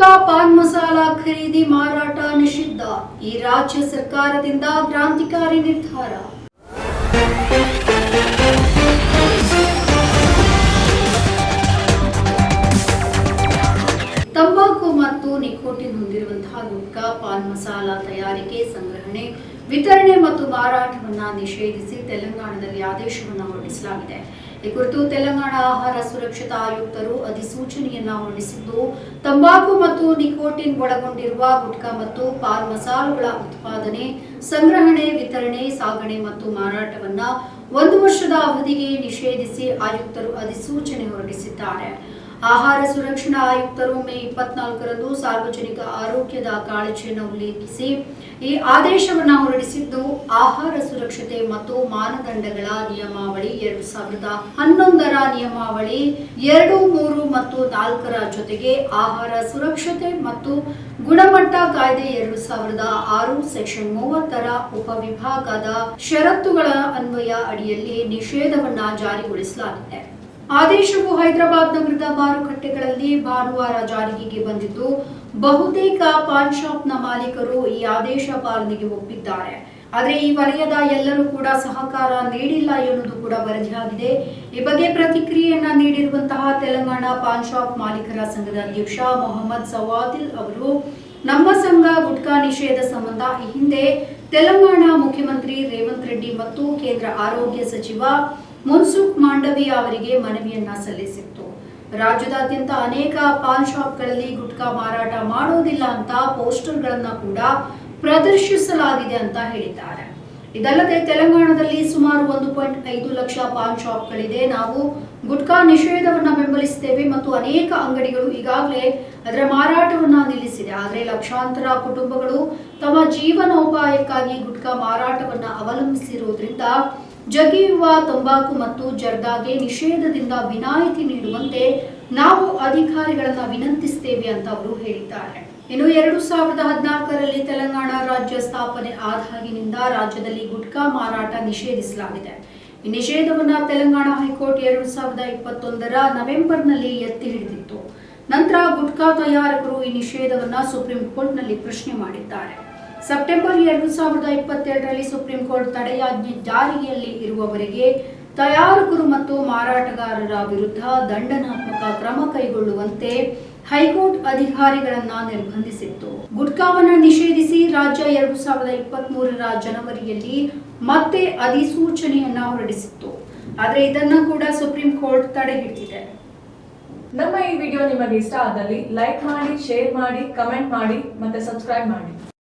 ಗುಟ್ಕಾ ಪಾನ್ ಮಸಾಲ ಖರೀದಿ ಮಾರಾಟ ನಿಷಿದ್ಧ. ಈ ರಾಜ್ಯ ಸರ್ಕಾರದಿಂದ ಕ್ರಾಂತಿಕಾರಿ ನಿರ್ಧಾರ. ಹೊಂದಿರುವಂತಹ ಗುಟ್ಕಾ ಪಾನ್ ಮಸಾಲ ತಯಾರಿಕೆ, ಸಂಗ್ರಹಣೆ, ವಿತರಣೆ ಮತ್ತು ಮಾರಾಟವನ್ನ ನಿಷೇಧಿಸಿ ತೆಲಂಗಾಣದಲ್ಲಿ ಆದೇಶವನ್ನು ಹೊರಡಿಸಲಾಗಿದೆ. ಈ ಕುರಿತು ತೆಲಂಗಾಣ ಆಹಾರ ಸುರಕ್ಷತಾ ಆಯುಕ್ತರು ಅಧಿಸೂಚನೆಯನ್ನ ಹೊರಡಿಸಿದ್ದು, ತಂಬಾಕು ಮತ್ತು ನಿಕೋಟಿನ್ ಒಳಗೊಂಡಿರುವ ಗುಟ್ಕಾ ಮತ್ತು ಪಾನ್ ಮಸಾಲುಗಳ ಉತ್ಪಾದನೆ, ಸಂಗ್ರಹಣೆ, ವಿತರಣೆ, ಸಾಗಣೆ ಮತ್ತು ಮಾರಾಟವನ್ನ ಒಂದು ವರ್ಷದ ಅವಧಿಗೆ ನಿಷೇಧಿಸಿ ಆಯುಕ್ತರು ಅಧಿಸೂಚನೆ ಹೊರಡಿಸಿದ್ದಾರೆ. ಆಹಾರ ಸುರಕ್ಷಣಾ ಆಯುಕ್ತರು ಮೇ ಇಪ್ಪತ್ನಾಲ್ಕರಂದು ಸಾರ್ವಜನಿಕ ಆರೋಗ್ಯದ ಕಾಳಜಿಯನ್ನು ಉಲ್ಲೇಖಿಸಿ ಈ ಆದೇಶವನ್ನು ಹೊರಡಿಸಿದ್ದು ಆಹಾರ ಸುರಕ್ಷತೆ ಮತ್ತು ಮಾನದಂಡಗಳ ನಿಯಮಾವಳಿ ಎರಡು ಸಾವಿರದ ಹನ್ನೊಂದರ ನಿಯಮಾವಳಿ ಎರಡು, ಮೂರು ಮತ್ತು ನಾಲ್ಕರ ಜೊತೆಗೆ ಆಹಾರ ಸುರಕ್ಷತೆ ಮತ್ತು ಗುಣಮಟ್ಟ ಕಾಯ್ದೆ ಎರಡು ಸಾವಿರದ ಆರು, ಸೆಕ್ಷನ್ ಮೂವತ್ತರ ಉಪವಿಭಾಗದ ಷರತ್ತುಗಳ ಅನ್ವಯ ಅಡಿಯಲ್ಲಿ ನಿಷೇಧವನ್ನ ಜಾರಿಗೊಳಿಸಲಾಗಿದೆ. ಆದೇಶವು ಹೈದರಾಬಾದ್ ನಗರದ ಮಾರುಕಟ್ಟೆಗಳಲ್ಲಿ ಭಾನುವಾರ ಜಾರಿಗೆ ಬಂದಿದ್ದು, ಬಹುತೇಕ ಪಾನ್ ಶಾಪ್ನ ಮಾಲೀಕರು ಈ ಆದೇಶ ಪಾಲನೆಗೆ ಒಪ್ಪಿದ್ದಾರೆ. ಆದರೆ ಈ ವಲಯದ ಎಲ್ಲರೂ ಕೂಡ ಸಹಕಾರ ನೀಡಿಲ್ಲ ಎನ್ನುವುದು ಕೂಡ ವರದಿಯಾಗಿದೆ. ಈ ಬಗ್ಗೆ ಪ್ರತಿಕ್ರಿಯೆಯನ್ನ ನೀಡಿರುವಂತಹ ತೆಲಂಗಾಣ ಪಾನ್ ಶಾಪ್ ಮಾಲೀಕರ ಸಂಘದ ಅಧ್ಯಕ್ಷ ಮೊಹಮ್ಮದ್ ಸವಾದಿಲ್ ಅವರು, ನಮ್ಮ ಸಂಘ ಗುಟ್ಕಾ ನಿಷೇಧ ಸಂಬಂಧ ಈ ಹಿಂದೆ ತೆಲಂಗಾಣ ಮುಖ್ಯಮಂತ್ರಿ ರೇವಂತ್ ರೆಡ್ಡಿ ಮತ್ತು ಕೇಂದ್ರ ಆರೋಗ್ಯ ಸಚಿವ ಮುನ್ಸುಖ್ ಮಾಂಡವಿ ಅವರಿಗೆ ಮನವಿಯನ್ನ ಸಲ್ಲಿಸಿತ್ತು. ರಾಜ್ಯದಾದ್ಯಂತ ಅನೇಕ ಪಾನ್ ಶಾಪ್ಗಳಲ್ಲಿ ಗುಟ್ಕಾ ಮಾರಾಟ ಮಾಡೋದಿಲ್ಲ ಅಂತ ಪೋಸ್ಟರ್ಗಳನ್ನ ಕೂಡ ಪ್ರದರ್ಶಿಸಲಾಗಿದೆ ಅಂತ ಹೇಳಿದ್ದಾರೆ. ಇದಲ್ಲದೆ ತೆಲಂಗಾಣದಲ್ಲಿ ಸುಮಾರು ಒಂದು ಪಾಯಿಂಟ್ ಐದು ಲಕ್ಷ ಪಾನ್ ಶಾಪ್ಗಳಿದೆ. ನಾವು ಗುಟ್ಕಾ ನಿಷೇಧವನ್ನ ಬೆಂಬಲಿಸುತ್ತೇವೆ ಮತ್ತು ಅನೇಕ ಅಂಗಡಿಗಳು ಈಗಾಗಲೇ ಅದರ ಮಾರಾಟವನ್ನ ನಿಲ್ಲಿಸಿದೆ. ಆದರೆ ಲಕ್ಷಾಂತರ ಕುಟುಂಬಗಳು ತಮ್ಮ ಜೀವನೋಪಾಯಕ್ಕಾಗಿ ಗುಟ್ಕಾ ಮಾರಾಟವನ್ನ ಅವಲಂಬಿಸಿರುವುದರಿಂದ ಜಗಿಯುವ ತಂಬಾಕು ಮತ್ತು ಜರ್ದಾಗೆ ನಿಷೇಧದಿಂದ ವಿನಾಯಿತಿ ನೀಡುವಂತೆ ನಾವು ಅಧಿಕಾರಿಗಳನ್ನ ವಿನಂತಿಸುತ್ತೇವೆ ಅಂತ ಅವರು ಹೇಳಿದ್ದಾರೆ. ಇನ್ನು ಎರಡು ಸಾವಿರದ ಹದಿನಾಲ್ಕರಲ್ಲಿ ತೆಲಂಗಾಣ ರಾಜ್ಯ ಸ್ಥಾಪನೆ ಆದಾಗಿನಿಂದ ರಾಜ್ಯದಲ್ಲಿ ಗುಟ್ಕಾ ಮಾರಾಟ ನಿಷೇಧಿಸಲಾಗಿದೆ. ಈ ನಿಷೇಧವನ್ನು ತೆಲಂಗಾಣ ಹೈಕೋರ್ಟ್ ಎರಡು ಸಾವಿರದ ಇಪ್ಪತ್ತೊಂದರ ನವೆಂಬರ್ನಲ್ಲಿ ಎತ್ತಿ ಹಿಡಿದಿತ್ತು. ನಂತರ ಗುಟ್ಕಾ ತಯಾರಕರು ಈ ನಿಷೇಧವನ್ನು ಸುಪ್ರೀಂ ಕೋರ್ಟ್ನಲ್ಲಿ ಪ್ರಶ್ನೆ ಮಾಡಿದ್ದಾರೆ. ಸೆಪ್ಟೆಂಬರ್ ಎರಡು ಸಾವಿರದ ಇಪ್ಪತ್ತೆರಡರಲ್ಲಿ ಸುಪ್ರೀಂ ಕೋರ್ಟ್ ತಡೆಯಾಜ್ಞೆ ಜಾರಿಯಲ್ಲಿ ಇರುವವರೆಗೆ ತಯಾರಕರು ಮತ್ತು ಮಾರಾಟಗಾರರ ವಿರುದ್ಧ ದಂಡನಾತ್ಮಕ ಕ್ರಮ ಕೈಗೊಳ್ಳುವಂತೆ ಹೈಕೋರ್ಟ್ ಅಧಿಕಾರಿಗಳನ್ನ ನಿರ್ಬಂಧಿಸಿತ್ತು. ಗುಟ್ಕಾವನ್ನು ನಿಷೇಧಿಸಿ ರಾಜ್ಯ ಎರಡು ಸಾವಿರದ ಇಪ್ಪತ್ತ್ ಮೂರರ ಜನವರಿಯಲ್ಲಿ ಮತ್ತೆ ಅಧಿಸೂಚನೆಯನ್ನ ಹೊರಡಿಸಿತ್ತು. ಆದರೆ ಇದನ್ನ ಕೂಡ ಸುಪ್ರೀಂ ಕೋರ್ಟ್ ತಡೆ ಹಿಡಿದಿದೆ. ನಮ್ಮ ಈ ವಿಡಿಯೋ ನಿಮಗೆ ಇಷ್ಟ ಆದಲ್ಲಿ ಲೈಕ್ ಮಾಡಿ, ಶೇರ್ ಮಾಡಿ, ಕಮೆಂಟ್ ಮಾಡಿ ಮತ್ತೆ ಸಬ್ಸ್ಕ್ರೈಬ್ ಮಾಡಿ.